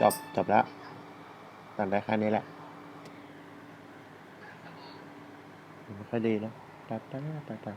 จบ จบแล้วตัดได้แค่นี้แหละไม่ค่อยดีนะตัดตัดตัดตัด